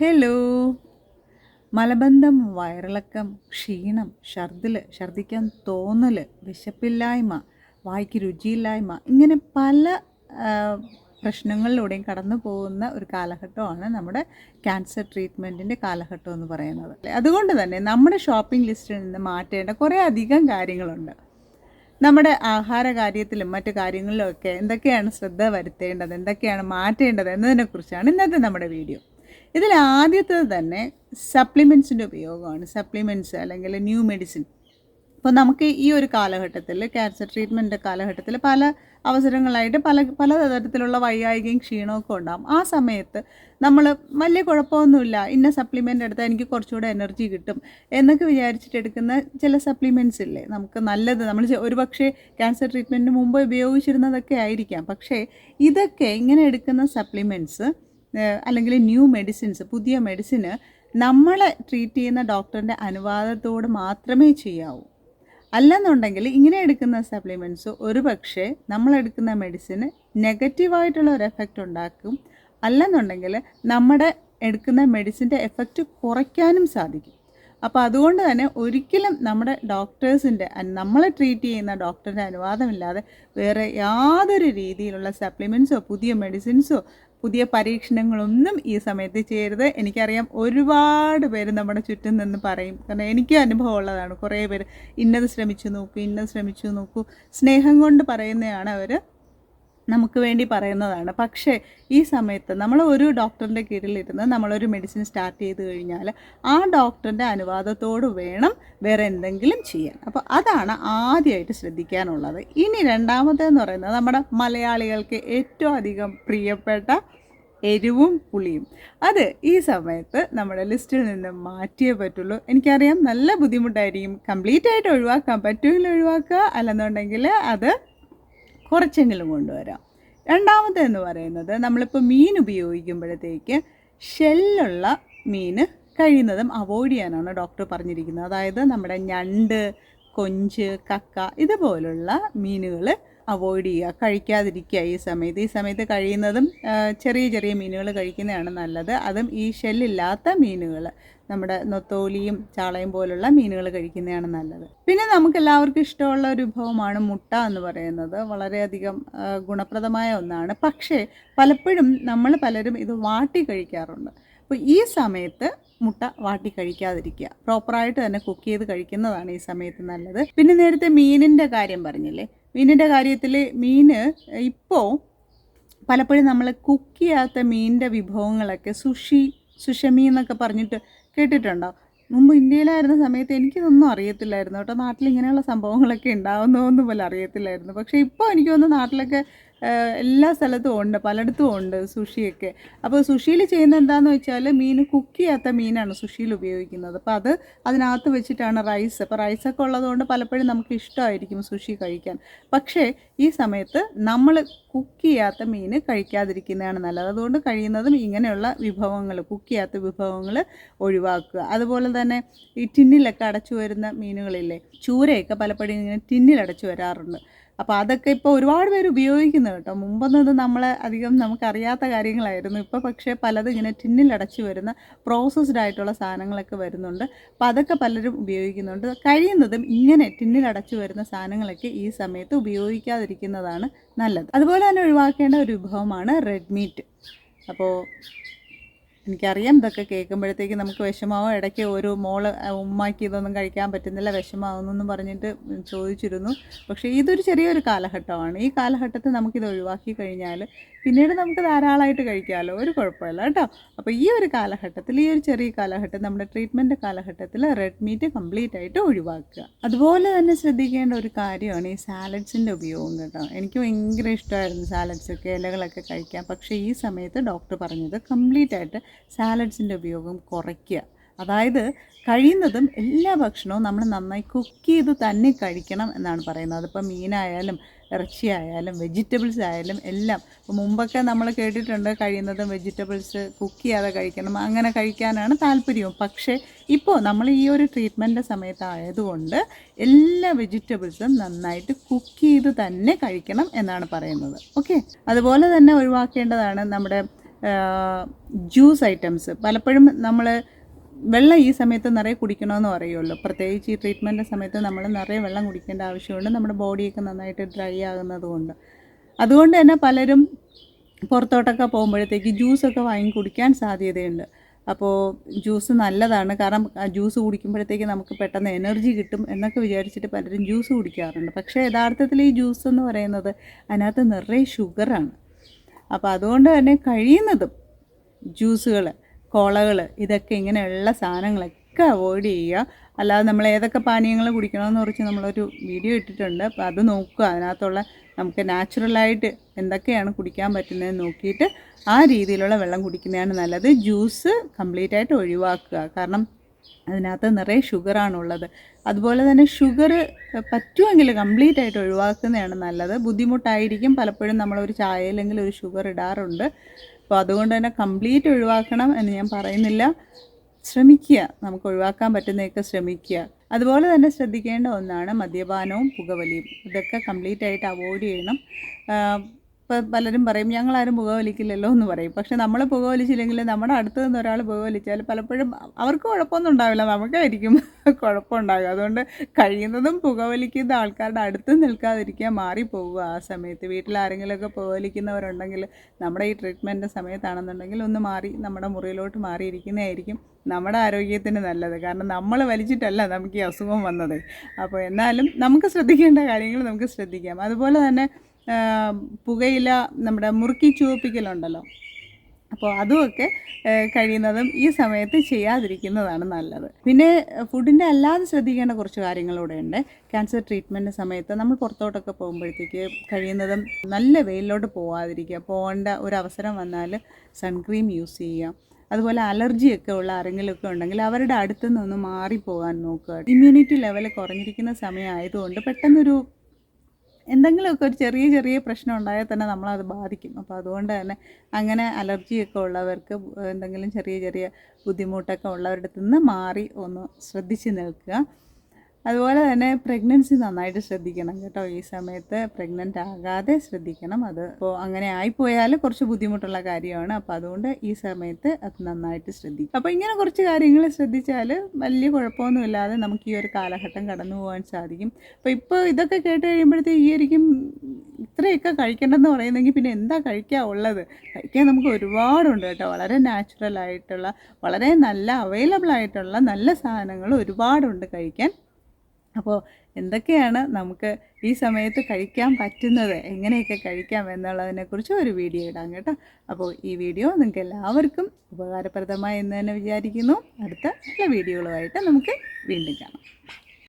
Hello മലബന്ധം വയറിളക്കം ക്ഷീണം ഛർദിൽ ഛർദിക്കാൻ തോന്നൽ വിശപ്പില്ലായ്മ വായിക്ക് രുചിയില്ലായ്മ ഇങ്ങനെ പല പ്രശ്നങ്ങളിലൂടെയും കടന്നു പോകുന്ന ഒരു കാലഘട്ടമാണ് നമ്മുടെ ക്യാൻസർ ട്രീറ്റ്മെന്റിന്റെ കാലഘട്ടം എന്ന് പറയുന്നത്. അതുകൊണ്ട് തന്നെ നമ്മുടെ ഷോപ്പിംഗ് ലിസ്റ്റിൽ നിന്ന് മാറ്റേണ്ട കുറേ അധികം കാര്യങ്ങളുണ്ട്. നമ്മുടെ ആഹാര കാര്യത്തിലും മറ്റു കാര്യങ്ങളിലും ഒക്കെ എന്തൊക്കെയാണ് ശ്രദ്ധ വരുത്തേണ്ടത് എന്തൊക്കെയാണ് മാറ്റേണ്ടത് എന്നതിനെക്കുറിച്ചാണ് ഇന്നത്തെ നമ്മുടെ വീഡിയോ ഇതിൽ ആദ്യത്തെ തന്നെ സപ്ലിമെൻസിന്റെ ഉപയോഗമാണ്. സപ്ലിമെന്റ്സ് അല്ലെങ്കിൽ ന്യൂ മെഡിസിൻ അപ്പോൾ നമുക്ക് ഈ ഒരു കാലഘട്ടത്തിൽ ക്യാൻസർ ട്രീറ്റ്മെന്റ് കാലഘട്ടത്തിൽ പല അവസരങ്ങളായിട്ട് പല പല തരത്തിലുള്ള വൈകായികയും ക്ഷീണമൊക്കെ ഉണ്ടാകും ആ സമയത്ത് നമ്മൾ വലിയ കുഴപ്പമൊന്നുമില്ല. ഇന്ന സപ്ലിമെന്റ് എടുത്താൽ എനിക്ക് കുറച്ചുകൂടെ എനർജി കിട്ടും എന്നൊക്കെ വിചാരിച്ചിട്ട് എടുക്കുന്ന ചില സപ്ലിമെന്റ്സ് ഇല്ലേ? നമുക്ക് നല്ലത് നമ്മൾ ഒരു ഒരുപക്ഷെ ക്യാൻസർ ട്രീറ്റ്മെന്റിന് മുമ്പ് ഉപയോഗിച്ചിരുന്നതൊക്കെ ആയിരിക്കാം. പക്ഷേ ഇതൊക്കെ ഇങ്ങനെ എടുക്കുന്ന സപ്ലിമെന്റ്സ് അല്ലെങ്കിൽ ന്യൂ മെഡിസിൻസ് പുതിയ മെഡിസിന് നമ്മളെ ട്രീറ്റ് ചെയ്യുന്ന ഡോക്ടറിന്റെ അനുവാദത്തോട് മാത്രമേ ചെയ്യാവൂ. അല്ലെന്നുണ്ടെങ്കിൽ ഇങ്ങനെ എടുക്കുന്ന സപ്ലിമെന്റ്സ് ഒരു പക്ഷേ നമ്മളെടുക്കുന്ന മെഡിസിന് നെഗറ്റീവായിട്ടുള്ള ഒരു എഫക്റ്റ് ഉണ്ടാക്കും. അല്ലെന്നുണ്ടെങ്കിൽ നമ്മുടെ എടുക്കുന്ന മെഡിസിന്റെ എഫക്റ്റ് കുറയ്ക്കാനും സാധിക്കും. അപ്പോൾ അതുകൊണ്ട് തന്നെ ഒരിക്കലും നമ്മുടെ ഡോക്ടേഴ്സിന്റെ നമ്മളെ ട്രീറ്റ് ചെയ്യുന്ന ഡോക്ടറിന്റെ അനുവാദമില്ലാതെ വേറെ യാതൊരു രീതിയിലുള്ള സപ്ലിമെന്റ്സോ പുതിയ മെഡിസിൻസോ പുതിയ പരീക്ഷണങ്ങളൊന്നും ഈ സമയത്ത് ചെയ്യരുത്. എനിക്കറിയാം ഒരുപാട് പേര് നമ്മുടെ ചുറ്റും നിന്ന് പറയും. കാരണം എനിക്കും അനുഭവം ഉള്ളതാണ്. കുറേ പേര് ഇന്നത് ശ്രമിച്ചു നോക്കൂ ഇന്നത് ശ്രമിച്ചു നോക്കൂ. സ്നേഹം കൊണ്ട് പറയുന്നതാണ് അവർ നമുക്ക് വേണ്ടി പറയുന്നതാണ്. പക്ഷേ ഈ സമയത്ത് നമ്മൾ ഒരു ഡോക്ടറിന്റെ കീഴിലിരുന്ന് നമ്മളൊരു മെഡിസിൻ സ്റ്റാർട്ട് ചെയ്ത് കഴിഞ്ഞാൽ ആ ഡോക്ടറിന്റെ അനുവാദത്തോട് വേണം വേറെ എന്തെങ്കിലും ചെയ്യാൻ. അപ്പോൾ അതാണ് ആദ്യമായിട്ട് ശ്രദ്ധിക്കാനുള്ളത്. ഇനി രണ്ടാമത്തേന്ന് പറയുന്നത് നമ്മുടെ മലയാളികൾക്ക് ഏറ്റവും അധികം പ്രിയപ്പെട്ട എരിവും പുളിയും. അത് ഈ സമയത്ത് നമ്മുടെ ലിസ്റ്റിൽ നിന്ന് മാറ്റിയേ പറ്റുള്ളൂ. എനിക്കറിയാം നല്ല ബുദ്ധിമുട്ടായിരിക്കും. കംപ്ലീറ്റ് ആയിട്ട് ഒഴിവാക്കാൻ പറ്റുമെങ്കിൽ ഒഴിവാക്കുക. അല്ലെന്നുണ്ടെങ്കിൽ അത് കുറച്ചെങ്കിലും കൊണ്ടുവരാം. രണ്ടാമത്തെ എന്ന് പറയുന്നത് നമ്മളിപ്പോൾ മീൻ ഉപയോഗിക്കുമ്പോഴത്തേക്ക് ഷെല്ലുള്ള മീൻ കഴിയുന്നതും അവോയ്ഡ് ചെയ്യാനാണ് ഡോക്ടർ പറഞ്ഞിരിക്കുന്നത്. അതായത് നമ്മുടെ ഞണ്ട് കൊഞ്ച് കക്ക ഇതുപോലുള്ള മീനുകൾ അവോയ്ഡ് ചെയ്യുക കഴിക്കാതിരിക്കുക ഈ സമയത്ത്. ഈ സമയത്ത് കഴിയുന്നതും ചെറിയ ചെറിയ മീനുകൾ കഴിക്കുന്നതാണ് നല്ലത്. അതും ഈ ഷെല്ലില്ലാത്ത മീനുകൾ നമ്മുടെ നൊത്തോലിയും ചാളയും പോലുള്ള മീനുകൾ കഴിക്കുന്നതാണ് നല്ലത്. പിന്നെ നമുക്ക് എല്ലാവർക്കും ഇഷ്ടമുള്ള ഒരു വിഭവമാണ് മുട്ട എന്ന് പറയുന്നത്. വളരെയധികം ഗുണപ്രദമായ ഒന്നാണ്. പക്ഷേ പലപ്പോഴും നമ്മൾ പലരും ഇത് വാട്ടി കഴിക്കാറുണ്ട്. അപ്പോൾ ഈ സമയത്ത് മുട്ട വാട്ടി കഴിക്കാതിരിക്കുക. പ്രോപ്പറായിട്ട് തന്നെ കുക്ക് ചെയ്ത് കഴിക്കുന്നതാണ് ഈ സമയത്ത് നല്ലത്. പിന്നെ നേരത്തെ മീനിന്റെ കാര്യം പറഞ്ഞില്ലേ? മീനിന്റെ കാര്യത്തിൽ മീൻ ഇപ്പോൾ പലപ്പോഴും നമ്മൾ കുക്ക് ചെയ്യാത്ത മീനിന്റെ വിഭവങ്ങളൊക്കെ സുഷി സുഷമി എന്നൊക്കെ പറഞ്ഞിട്ട് കേട്ടിട്ടുണ്ടോ? മുമ്പ് ഇന്ത്യയിലായിരുന്ന സമയത്ത് എനിക്കിതൊന്നും അറിയത്തില്ലായിരുന്നു കേട്ടോ. നാട്ടിൽ ഇങ്ങനെയുള്ള സംഭവങ്ങളൊക്കെ ഉണ്ടാവുന്നതൊന്നും പോലെ അറിയത്തില്ലായിരുന്നു. പക്ഷേ ഇപ്പോൾ എനിക്ക് തോന്നുന്നു നാട്ടിലൊക്കെ എല്ലാ സ്ഥലത്തും ഉണ്ട് പലയിടത്തും ഉണ്ട് സുഷിയൊക്കെ. അപ്പോൾ സുഷിയിൽ ചെയ്യുന്ന എന്താണെന്ന് വെച്ചാൽ മീൻ കുക്ക് ചെയ്യാത്ത മീനാണ് സുഷിയിൽ ഉപയോഗിക്കുന്നത്. അപ്പോൾ അത് അതിനകത്ത് വെച്ചിട്ടാണ് റൈസ്. അപ്പോൾ റൈസൊക്കെ ഉള്ളതുകൊണ്ട് പലപ്പോഴും നമുക്ക് ഇഷ്ടമായിരിക്കും സുഷി കഴിക്കാൻ. പക്ഷേ ഈ സമയത്ത് നമ്മൾ കുക്ക് ചെയ്യാത്ത മീൻ കഴിക്കാതിരിക്കുന്നതാണ് നല്ലത്. അതുകൊണ്ട് കഴിയുന്നതും ഇങ്ങനെയുള്ള വിഭവങ്ങൾ കുക്ക് ചെയ്യാത്ത വിഭവങ്ങൾ ഒഴിവാക്കുക. അതുപോലെ തന്നെ ഈ ടിന്നിലൊക്കെ അടച്ചു വരുന്ന മീനുകളില്ലേ ചൂരയൊക്കെ പലപ്പോഴും ഇങ്ങനെ ടിന്നിൽ അടച്ചു വരാറുണ്ട്. അപ്പോൾ അതൊക്കെ ഇപ്പോൾ ഒരുപാട് പേര് ഉപയോഗിക്കുന്നു കേട്ടോ. മുമ്പൊന്നും ഇത് നമ്മളെ അധികം നമുക്കറിയാത്ത കാര്യങ്ങളായിരുന്നു. ഇപ്പോൾ പക്ഷേ പലതും ഇങ്ങനെ ടിന്നിൽ അടച്ചു വരുന്ന പ്രോസസ്ഡ് ആയിട്ടുള്ള സാധനങ്ങളൊക്കെ വരുന്നുണ്ട്. അപ്പോൾ അതൊക്കെ പലരും ഉപയോഗിക്കുന്നുണ്ട്. കഴിയുന്നതും ഇങ്ങനെ ടിന്നിൽ അടച്ചു വരുന്ന സാധനങ്ങളൊക്കെ ഈ സമയത്ത് ഉപയോഗിക്കാതിരിക്കുന്നതാണ് നല്ലത്. അതുപോലെ തന്നെ ഒഴിവാക്കേണ്ട ഒരു വിഭവമാണ് റെഡ് മീറ്റ് അപ്പോൾ എനിക്കറിയാം ഇതൊക്കെ കേൾക്കുമ്പോഴത്തേക്ക് നമുക്ക് വിഷമാവും. ഇടയ്ക്ക് ഒരു മോൾ ഉമ്മാക്കി ഇതൊന്നും കഴിക്കാൻ പറ്റുന്നില്ല വിഷമാവുന്നു പറഞ്ഞിട്ട് ചോദിച്ചിരുന്നു. പക്ഷേ ഇതൊരു ചെറിയൊരു കാലഘട്ടമാണ്. ഈ കാലഘട്ടത്തിൽ നമുക്കിത് ഒഴിവാക്കി കഴിഞ്ഞാൽ പിന്നീട് നമുക്ക് ധാരാളമായിട്ട് കഴിക്കാമല്ലോ ഒരു കുഴപ്പമില്ല കേട്ടോ. അപ്പോൾ ഈ ഒരു കാലഘട്ടത്തിൽ ഈ ഒരു ചെറിയ കാലഘട്ടം നമ്മുടെ ട്രീറ്റ്മെന്റ് കാലഘട്ടത്തിൽ റെഡ് മീറ്റ് കംപ്ലീറ്റ് ആയിട്ട് ഒഴിവാക്കുക. അതുപോലെ തന്നെ ശ്രദ്ധിക്കേണ്ട ഒരു കാര്യമാണ് ഈ സാലഡ്സിന്റെ ഉപയോഗം കേട്ടോ. എനിക്ക് ഭയങ്കര ഇഷ്ടമായിരുന്നു സാലഡ്സ് ഒക്കെ ഇലകളൊക്കെ കഴിക്കാം പക്ഷേ ഈ സമയത്ത് ഡോക്ടർ പറഞ്ഞത് കംപ്ലീറ്റ് ആയിട്ട് സാലഡ്സിന്റെ ഉപയോഗം കുറയ്ക്കുക. അതായത് കഴിയുന്നതും എല്ലാ ഭക്ഷണവും നമ്മൾ നന്നായി കുക്ക് ചെയ്ത് തന്നെ കഴിക്കണം എന്നാണ് പറയുന്നത്. അതിപ്പോൾ മീനായാലും ഇറച്ചിയായാലും വെജിറ്റബിൾസ് ആയാലും എല്ലാം. ഇപ്പോൾ മുമ്പൊക്കെ നമ്മൾ കേട്ടിട്ടുണ്ട് കഴിയുന്നതും വെജിറ്റബിൾസ് കുക്ക് ചെയ്യാതെ കഴിക്കണം അങ്ങനെ കഴിക്കാനാണ് താല്പര്യവും. പക്ഷേ ഇപ്പോൾ നമ്മൾ ഈ ഒരു ട്രീറ്റ്മെന്റ് സമയത്തായതുകൊണ്ട് എല്ലാ വെജിറ്റബിൾസും നന്നായിട്ട് കുക്ക് ചെയ്ത് തന്നെ കഴിക്കണം എന്നാണ് പറയുന്നത്. ഓക്കെ? അതുപോലെ തന്നെ ഒഴിവാക്കേണ്ടതാണ് നമ്മുടെ ജ്യൂസ് ഐറ്റംസ് പലപ്പോഴും നമ്മൾ വെള്ളം ഈ സമയത്ത് നിറയെ കുടിക്കണമെന്ന് പറയുമല്ലോ പ്രത്യേകിച്ച് ഈ ട്രീറ്റ്മെന്റ് സമയത്ത് നമ്മൾ നിറയെ വെള്ളം കുടിക്കേണ്ട ആവശ്യമുണ്ട്. നമ്മുടെ ബോഡിയൊക്കെ നന്നായിട്ട് ഡ്രൈ ആകുന്നത് കൊണ്ട്. അതുകൊണ്ട് തന്നെ പലരും പുറത്തോട്ടൊക്കെ പോകുമ്പോഴത്തേക്ക് ജ്യൂസൊക്കെ വാങ്ങി കുടിക്കാൻ സാധ്യതയുണ്ട്. അപ്പോൾ ജ്യൂസ് നല്ലതാണ്. കാരണം ജ്യൂസ് കുടിക്കുമ്പോഴത്തേക്ക് നമുക്ക് പെട്ടെന്ന് എനർജി കിട്ടും എന്നൊക്കെ വിചാരിച്ചിട്ട് പലരും ജ്യൂസ് കുടിക്കാറുണ്ട്. പക്ഷേ യഥാർത്ഥത്തിൽ ഈ ജ്യൂസ് എന്ന് പറയുന്നത് അതിനകത്ത് നിറയെ ഷുഗറാണ് അപ്പോൾ അതുകൊണ്ട് തന്നെ കഴിയുന്നതും ജ്യൂസുകൾ കോളകൾ ഇതൊക്കെ ഇങ്ങനെയുള്ള സാധനങ്ങളൊക്കെ അവോയ്ഡ് ചെയ്യുക. അല്ലാതെ നമ്മൾ ഏതൊക്കെ പാനീയങ്ങൾ കുടിക്കണമെന്ന് കുറിച്ച് നമ്മളൊരു വീഡിയോ ഇട്ടിട്ടുണ്ട്. അപ്പോൾ അത് നോക്കുക. അതിനകത്തുള്ള നമുക്ക് നാച്ചുറലായിട്ട് എന്തൊക്കെയാണ് കുടിക്കാൻ പറ്റുന്നതെന്ന് നോക്കിയിട്ട് ആ രീതിയിലുള്ള വെള്ളം കുടിക്കുന്നതാണ് നല്ലത്. ജ്യൂസ് കംപ്ലീറ്റ് ആയിട്ട് ഒഴിവാക്കുക. കാരണം അതിനകത്ത് നിറയെ ഷുഗറാണുള്ളത്. അതുപോലെ തന്നെ ഷുഗർ പറ്റുമെങ്കിൽ കംപ്ലീറ്റ് ആയിട്ട് ഒഴിവാക്കുന്നതാണ് നല്ലത്. ബുദ്ധിമുട്ടായിരിക്കും പലപ്പോഴും നമ്മളൊരു ചായയിലെങ്കിലും ഒരു ഷുഗർ ഇടാറുണ്ട്. അപ്പോൾ അതുകൊണ്ട് തന്നെ കംപ്ലീറ്റ് ഒഴിവാക്കണം എന്ന് ഞാൻ പറയുന്നില്ല. ശ്രമിക്കുക. നമുക്ക് ഒഴിവാക്കാൻ പറ്റുന്നതൊക്കെ ശ്രമിക്കുക. അതുപോലെ തന്നെ ശ്രദ്ധിക്കേണ്ട ഒന്നാണ് മദ്യപാനവും പുകവലിയും. ഇതൊക്കെ കംപ്ലീറ്റ് ആയിട്ട് അവോയ്ഡ് ചെയ്യണം. ഇപ്പം പലരും പറയും ഞങ്ങളാരും പുകവലിക്കില്ലല്ലോ എന്ന് പറയും. പക്ഷെ നമ്മൾ പുകവലിച്ചില്ലെങ്കിൽ നമ്മുടെ അടുത്ത് നിന്ന് ഒരാൾ പുകവലിച്ചാൽ പലപ്പോഴും അവർക്ക് കുഴപ്പമൊന്നും ഉണ്ടാവില്ല. നമുക്കായിരിക്കും കുഴപ്പമുണ്ടാകുക അതുകൊണ്ട് കഴിയുന്നതും പുകവലിക്കുന്ന ആൾക്കാരുടെ അടുത്ത് നിൽക്കാതിരിക്കുക മാറിപ്പോവുക ആ സമയത്ത്. വീട്ടിൽ ആരെങ്കിലുമൊക്കെ പുകവലിക്കുന്നവരുണ്ടെങ്കിൽ നമ്മുടെ ഈ ട്രീറ്റ്മെന്റ് സമയത്താണെന്നുണ്ടെങ്കിൽ ഒന്ന് മാറി നമ്മുടെ മുറിയിലോട്ട് മാറിയിരിക്കുന്നതായിരിക്കും നമ്മുടെ ആരോഗ്യത്തിന് നല്ലത്. കാരണം നമ്മൾ വലിച്ചിട്ടല്ല നമുക്ക് ഈ അസുഖം വന്നത്. അപ്പോൾ എന്നാലും നമുക്ക് ശ്രദ്ധിക്കേണ്ട കാര്യങ്ങൾ നമുക്ക് ശ്രദ്ധിക്കാം. അതുപോലെ തന്നെ പുകയില നമ്മുടെ മുറുക്കി ചുവപ്പിക്കലുണ്ടല്ലോ. അപ്പോൾ അതുമൊക്കെ കഴിയുന്നതും ഈ സമയത്ത് ചെയ്യാതിരിക്കുന്നതാണ് നല്ലത്. പിന്നെ ഫുഡിന്റെ അല്ലാതെ ശ്രദ്ധിക്കേണ്ട കുറച്ച് കാര്യങ്ങളൂടെ ഉണ്ട്. ക്യാൻസർ ട്രീറ്റ്മെന്റ് സമയത്ത് നമ്മൾ പുറത്തോട്ടൊക്കെ പോകുമ്പോഴത്തേക്ക് കഴിയുന്നതും നല്ല വെയിലിലോട്ട് പോകാതിരിക്കുക പോകേണ്ട ഒരു അവസരം വന്നാൽ സൺക്രീം യൂസ് ചെയ്യുക. അതുപോലെ അലർജിയൊക്കെ ഉള്ള ആരെങ്കിലുമൊക്കെ ഉണ്ടെങ്കിൽ അവരുടെ അടുത്തുനിന്ന് നിന്നൊന്ന് മാറിപ്പോകാൻ നോക്കുക. ഇമ്മ്യൂണിറ്റി ലെവൽ കുറഞ്ഞിരിക്കുന്ന സമയമായതുകൊണ്ട് പെട്ടെന്നൊരു എന്തെങ്കിലുമൊക്കെ ഒരു ചെറിയ ചെറിയ പ്രശ്നം ഉണ്ടായാൽ തന്നെ നമ്മളത് ബാധിക്കും. അപ്പോൾ അതുകൊണ്ട് തന്നെ അങ്ങനെ അലർജിയൊക്കെ ഉള്ളവർക്ക് എന്തെങ്കിലും ചെറിയ ചെറിയ ബുദ്ധിമുട്ടൊക്കെ ഉള്ളവരുടെ നിന്ന് മാറി ഒന്ന് ശ്രദ്ധിച്ച് നിൽക്കുക. അതുപോലെ തന്നെ പ്രഗ്നൻസി നന്നായിട്ട് ശ്രദ്ധിക്കണം കേട്ടോ. ഈ സമയത്ത് പ്രഗ്നന്റ് ആകാതെ ശ്രദ്ധിക്കണം. അത് ഇപ്പോൾ അങ്ങനെ ആയിപ്പോയാൽ കുറച്ച് ബുദ്ധിമുട്ടുള്ള കാര്യമാണ്. അപ്പോൾ അതുകൊണ്ട് ഈ സമയത്ത് അത് നന്നായിട്ട് ശ്രദ്ധിക്കും അപ്പോൾ ഇങ്ങനെ കുറച്ച് കാര്യങ്ങൾ ശ്രദ്ധിച്ചാൽ വലിയ കുഴപ്പമൊന്നുമില്ലാതെ നമുക്ക് ഈ ഒരു കാലഘട്ടം കടന്നു പോകാൻ സാധിക്കും. അപ്പോൾ ഇപ്പോൾ ഇതൊക്കെ കേട്ട് കഴിയുമ്പോഴത്തേക്ക് ഈ ആയിരിക്കും ഇത്രയൊക്കെ കഴിക്കേണ്ടെന്ന് പറയുന്നെങ്കിൽ പിന്നെ എന്താ കഴിക്കാൻ ഉള്ളത്? കഴിക്കാൻ നമുക്ക് ഒരുപാടുണ്ട് കേട്ടോ. വളരെ നാച്ചുറൽ ആയിട്ടുള്ള വളരെ നല്ല അവൈലബിൾ ആയിട്ടുള്ള നല്ല സാധനങ്ങൾ ഒരുപാടുണ്ട് കഴിക്കാൻ. അപ്പോൾ എന്തൊക്കെയാണ് നമുക്ക് ഈ സമയത്ത് കഴിക്കാൻ പറ്റുന്നത്? എങ്ങനെയൊക്കെ കഴിക്കാം എന്നുള്ളതിനെക്കുറിച്ച് ഒരു വീഡിയോ ഇടാം കേട്ടോ. അപ്പോൾ ഈ വീഡിയോ നിങ്ങൾക്ക് എല്ലാവർക്കും ഉപകാരപ്രദമായി എന്ന് തന്നെ വിചാരിക്കുന്നു. അടുത്ത നല്ല വീഡിയോകളുമായിട്ട് നമുക്ക് വീണ്ടും കാണാം.